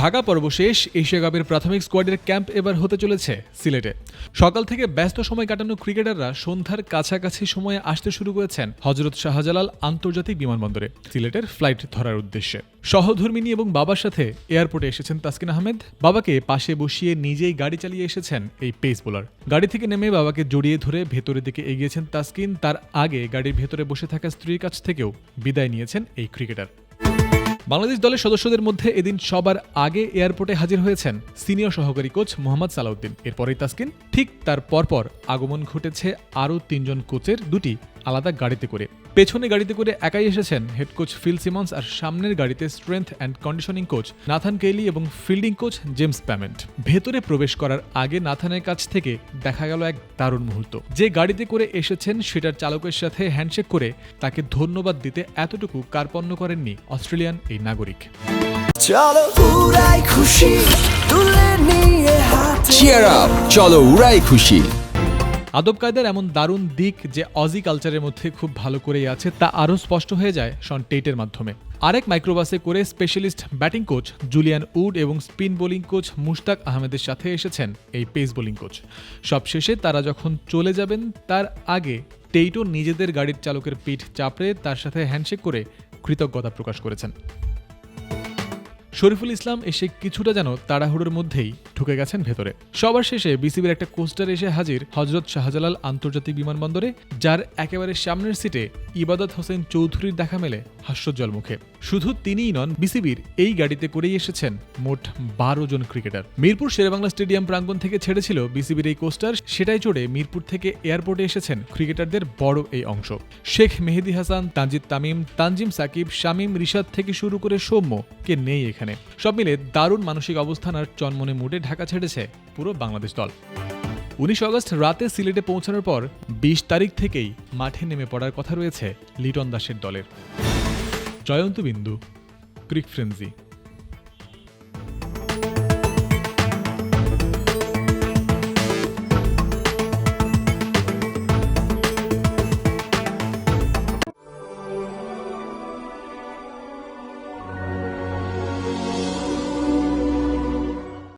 ঢাকা পর্ব শেষ, এশিয়া কাপের প্রাথমিক স্কোয়াডের ক্যাম্প এবার হতে চলেছে সিলেটে। সকাল থেকে ব্যস্ত সময় কাটানো ক্রিকেটাররা সন্ধ্যার কাছাকাছি সময়ে আসতে শুরু করেছেন হজরত শাহজালাল আন্তর্জাতিক বিমানবন্দরে, সিলেটের ফ্লাইট ধরার উদ্দেশ্যে। সহধর্মিনী এবং বাবার সাথে এয়ারপোর্টে এসেছেন তাসকিন আহমেদ। বাবাকে পাশে বসিয়ে নিজেই গাড়ি চালিয়ে এসেছেন এই পেস বোলার গাড়ি থেকে নেমে বাবাকে জড়িয়ে ধরে ভেতরের দিকে এগিয়েছেন তাসকিন। তার আগে গাড়ির ভেতরে বসে থাকা স্ত্রীর কাছ থেকেও বিদায় নিয়েছেন এই ক্রিকেটার বাংলাদেশ দলের সদস্যদের মধ্যে এদিন সবার আগে এয়ারপোর্টে হাজির হয়েছেন সিনিয়র সহকারী কোচ মোহাম্মদ সালাউদ্দিন। এরপরেই তাসকিন, ঠিক তার পরপর আগমন ঘটেছে আরও তিনজন কোচের দুটি আলাদা গাড়িতে করে। পেছনে গাড়িতে করে একাই এসেছেন হেড কোচ ফিল সিমন্স আর সামনের গাড়িতে strength and conditioning coach Nathan Kelly এবং ফিল্ডিং কোচ জেমস প্যামেন্ট। ভেতরে প্রবেশ করার আগে নাথানের কাছ থেকে দেখা গেল এক দারুণ মুহূর্ত। যে গাড়িতে করে এসেছেন সেটার চালকের সাথে হ্যান্ডশেক করে তাকে ধন্যবাদ দিতে এতটুকু কার্পণ্য করেননি অস্ট্রেলিয়ান এই নাগরিক। চলো উড়াই খুশি তুলে নিয়ে হাতে চিয়ার আপ চলো উড়াই খুশি। আদব কায়দার এমন দারুণ দিক যে অজি কালচারের মধ্যে খুব ভালো করেই আছে, তা আরও স্পষ্ট হয়ে যায় শন টেটের মাধ্যমে। আরেক মাইক্রোবাসে করে specialist batting coach Julian Wood এবং স্পিন বোলিং কোচ মুশতাক আহমেদের সাথে এসেছেন এই পেস বোলিং কোচ সবশেষে তারা যখন চলে যাবেন, তার আগে টেইটো নিজেদের গাড়ির চালকের পিঠ চাপড়ে তার সাথে হ্যান্ডশেক করে কৃতজ্ঞতা প্রকাশ করেছেন। শরীফুল ইসলাম এসে কিছুটা যেন তাড়াহুড়োর মধ্যেই ঢুকে গেছেন ভেতরে। সবার শেষে বিসিবির একটা কোস্টার এসে হাজির হজরত শাহজালাল আন্তর্জাতিক বিমানবন্দরে, যার একেবারে সামনের সিটে ইবাদত হোসেন চৌধুরীর দেখা মেলে হাস্যোজ্জ্বল মুখে। শুধু তিনিই নন, বিসিবির এই গাড়িতে করেই এসেছেন মোট বারো জন ক্রিকেটার। মিরপুর শেরেবাংলা স্টেডিয়াম প্রাঙ্গণ থেকে ছেড়েছিল বিসিবির এই কোস্টার, সেটাই চড়ে মিরপুর থেকে এয়ারপোর্টে এসেছেন ক্রিকেটারদের বড় এই অংশ। শেখ মেহেদি হাসান, তানজিদ তামিম, তানজিম সাকিব, শামীম রিশাদ থেকে শুরু করে সৌম্য কে নেই এখানে। সব মিলে দারুণ মানসিক অবস্থান আর চনমনে মুডে ঢাকা ছেড়েছে পুরো বাংলাদেশ দল। উনিশ আগস্ট রাতে সিলেটে পৌঁছানোর পর বিশ তারিখ থেকেই মাঠে নেমে পড়ার কথা রয়েছে লিটন দাসের দলের। জয়ন্ত বিন্দু, ক্রিক ফ্রেন্সি।